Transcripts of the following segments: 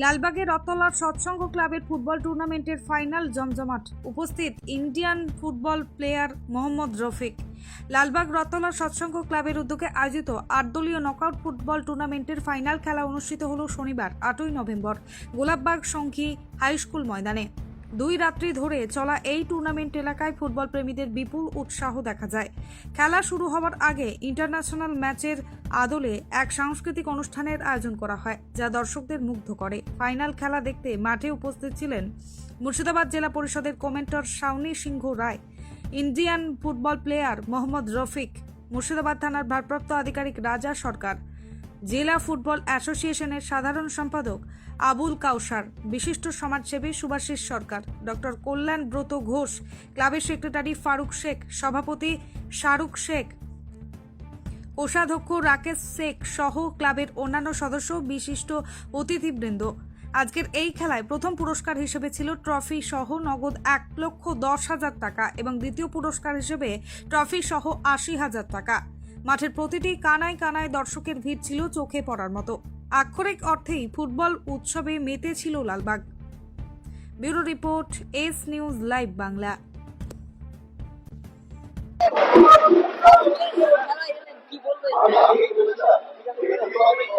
লালবাগের রতলার সৎসঙ্গ ক্লাবের ফুটবল টুর্নামেন্টের ফাইনাল জমজমাট। উপস্থিত Indian football player Mohammad Rafiq. Lalbagh Ratla Satsang ক্লাবের উদ্যোগে আয়োজিত আটদলীয় নকআউট ফুটবল টুর্নামেন্টের ফাইনাল খেলা অনুষ্ঠিত হল শনিবার, আটই নভেম্বর, গোলাপবাগ সংঘী হাইস্কুল ময়দানে। দুই রাত্রি ধরে চলা এই টুর্নামেন্ট এলাকায় ফুটবল প্রেমীদের বিপুল উৎসাহ দেখা যায়। খেলা শুরু হওয়ার আগে ইন্টারন্যাশনাল ম্যাচের আদলে এক সাংস্কৃতিক অনুষ্ঠানের আয়োজন করা হয়, যা দর্শকদের মুগ্ধ করে। ফাইনাল খেলা দেখতে মাঠে উপস্থিত ছিলেন মুর্শিদাবাদ জেলা পরিষদের কমেন্টর Shaoni Singha Roy, Indian football player Mohammad Rafiq, Murshidabad থানার ভারপ্রাপ্ত আধিকারিক রাজা সরকার জেলা ফুটবল অ্যাসোসিয়েশনের সাধারণ সম্পাদক আবুল কাউসার, বিশিষ্ট সমাজসেবী সুভাষিস সরকার, ডক্টর কল্যাণ ব্রত ঘোষ, ক্লাবের সেক্রেটারি ফারুক শেখ, সভাপতি শাহরুখ শেখ, কোষাধ্যক্ষ রাকেশ শেখ সহ ক্লাবের অন্যান্য সদস্য, বিশিষ্ট অতিথিবৃন্দ। আজকের এই খেলায় প্রথম পুরস্কার হিসেবে ছিল ট্রফি সহ নগদ এক লক্ষ দশ হাজার টাকা এবং দ্বিতীয় পুরস্কার হিসেবে ট্রফি সহ আশি হাজার টাকা। মাঠের প্রতিটি কানায় কানায় দর্শকের ভিড় ছিল চোখে পড়ার মতো। আক্ষরিক অর্থেই ফুটবল উৎসবে মেতে ছিল Lalbagh. Bureau report, S news live Bangla.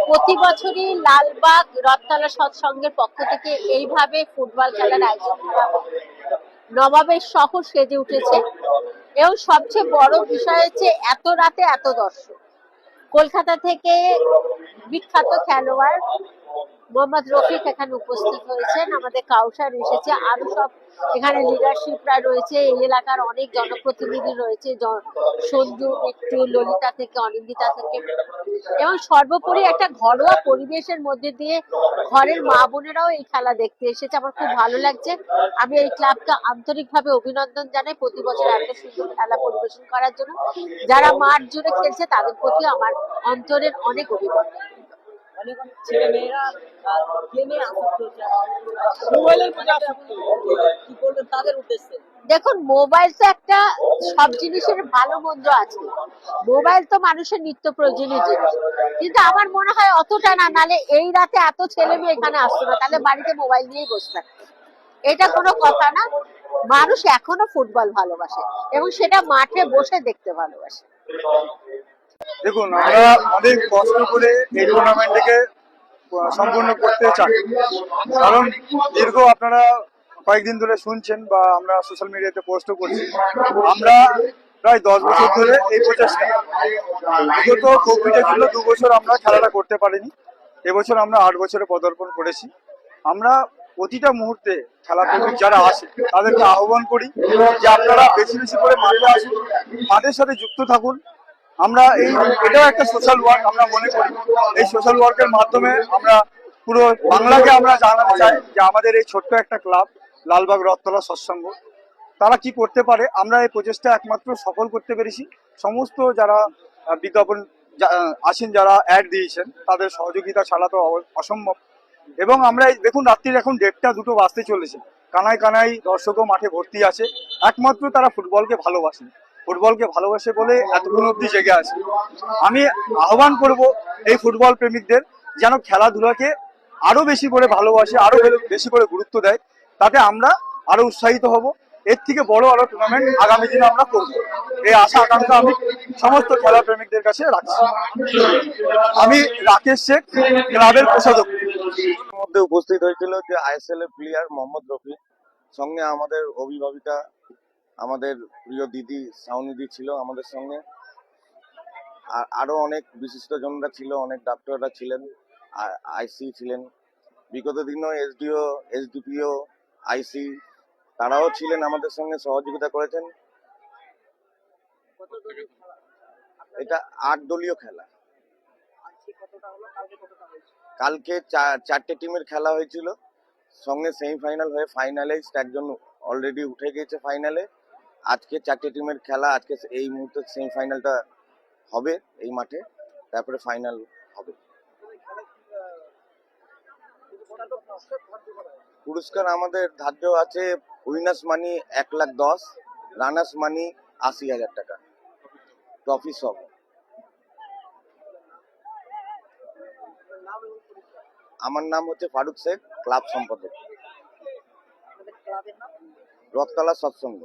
প্রতি বছরই লালবাগ রথতলা সৎসঙ্গের পক্ষ থেকে এইভাবে ফুটবল খেলার আয়োজন নবাবের শহর সেজে উঠেছে। এবং সবচেয়ে বড় বিষয় হচ্ছে এত রাতে এত দর্শক। কলকাতা থেকে বিখ্যাত খেলোয়াড় মোহাম্মদ রফিক এখানে উপস্থিত হয়েছেন। আমাদের কাউসার এসেছে। আরও সব এখানে লিডারশিপরা রয়েছে। এই এলাকার অনেক জনপ্রতিনিধি রয়েছে। সঞ্জু মিট্টু ললিতা থেকে, অনিন্দিতা থেকে। এবং সর্বোপরি একটা ঘরোয়া পরিবেশের মধ্যে দিয়ে ঘরের মা বোনেরাও এই খেলা দেখতে এসেছে। আমার খুব ভালো লাগছে। আমি এই ক্লাবকে আন্তরিকভাবে অভিনন্দন জানাই প্রতি বছর এত সুন্দর খেলা পরিবেশন করার জন্য। যারা মাঠ জুড়ে খেলছে, তাদের প্রতি আমার অন্তরের অনেক অভিনন্দন। অনেক অনেক ছেলে মেয়েরা গেমে আসক্ত হচ্ছে। মোবাইলের প্রতি আসক্ত? কি বলবেন? তাদের উদ্দেশ্যে। দেখুন মোবাইল তো একটা সব জিনিসের ভালো মন্দ আছে। মোবাইল তো মানুষের নিত্য প্রয়োজনীয় জিনিস। কিন্তু আমার মনে হয় অতটা না নালে এই রাতে এত ছেলে মেয়ে এখানে আসতো না তাহলে বাড়িতে মোবাইল নিয়েই বসে থাকতো। এটা কোনো কথা না। মানুষ এখনও ফুটবল ভালোবাসে এবং সেটা মাঠে বসে দেখতে ভালোবাসে। দেখুন, আমরা অনেক কষ্ট করে এই টুর্নামেন্টটিকে সম্পূর্ণ করতে চাই। কারণ দীর্ঘ আপনারা কয়েকদিন ধরে শুনছেন বা আমরা সোশ্যাল মিডিয়াতে পোস্টও করছি, আমরা প্রায় দশ বছর ধরে এই প্রচেষ্টা বিগত কোভিডের জন্য দু বছর আমরা খেলাটা করতে পারিনি, এবছর আমরা আট বছরে পদার্পণ করেছি। আমরা প্রতিটা মুহূর্তে খেলা প্রেমিক যারা আসে, তাদেরকে আহ্বান করি যে আপনারা বেশি বেশি করে মাঠে আসুন, মাঠের সাথে যুক্ত থাকুন আমরা এই, এটাও একটা সোশ্যাল ওয়ার্ক আমরা মনে করি। এই সোশ্যাল ওয়ার্কের মাধ্যমে আমরা পুরো বাংলাকে আমরা জানাতে চাই যে আমাদের এই ছোট্ট একটা ক্লাব লালবাগ রথতলা সৎসঙ্গ, তারা কি করতে পারে? আমরা এই প্রচেষ্টা একমাত্র সফল করতে পেরেছি। সমস্ত যারা বিজ্ঞাপন আছেন, যারা অ্যাড দিয়েছেন, তাদের সহযোগিতা ছাড়া তো অসম্ভব। এবং আমরা দেখুন, রাত্রির এখন দেড়টা, দুটো বাজতে চলেছে। কানায় কানায় দর্শকও মাঠে ভর্তি আছে। একমাত্র তারা ফুটবলকে ভালোবাসে ফুটবলকে ভালোবাসে বলে এতক্ষণ অব্দি জেগে আছে। আমি আহ্বান করব এই ফুটবল প্রেমিকদের যেন খেলাধুলাকে আরও বেশি করে ভালোবাসে, আরও বেশি করে গুরুত্ব দেয়, তাতে আমরা আরও উৎসাহিত হব। এর থেকে বড় আরও টুর্নামেন্ট আগামী দিনে আমরা করব। এই আশা, আকাঙ্ক্ষা আমি সমস্ত খেলা প্রেমিকদের কাছে রাখছি। আমি রাকেশ শেখ, ক্লাবের এর মধ্যে উপস্থিত হয়েছিল যে আইএসএল এর প্লেয়ার মোহাম্মদ রফি সঙ্গে আমাদের অভিভাবিকা আমাদের প্রিয় দিদি সাউনিদি ছিল আমাদের সঙ্গে। আর আরও অনেক বিশিষ্টজনরা ছিল, অনেক ডাক্তাররা ছিলেন আইসি ছিলেন। বিগত দিনও এসডিও এসডিপিও আইসি তারাও ছিলেন আমাদের সঙ্গে, সহযোগিতা করেছেন। এটা আট দলীয় খেলা। কালকে চারটে টিমের খেলা হয়েছিল। সঙ্গে সেমিফাইনাল হয়ে ফাইনালিস্ট একজন অলরেডি উঠে গেছে ফাইনালে। আজকে চারটে টিমের খেলা, আজকে এই মুহূর্তে সেমিফাইনালটা হবে এই মাঠে, তারপরে ফাইনাল হবে। পুরস্কার আমাদের ধার্য আছে উইনার্স মানি এক লাখ দশ, রানার্স মানি আশি হাজার টাকা। ট্রফি সব। আমার নাম হচ্ছে ফারুক শেখ, ক্লাব সম্পাদক। রথতলা সৎসঙ্গ।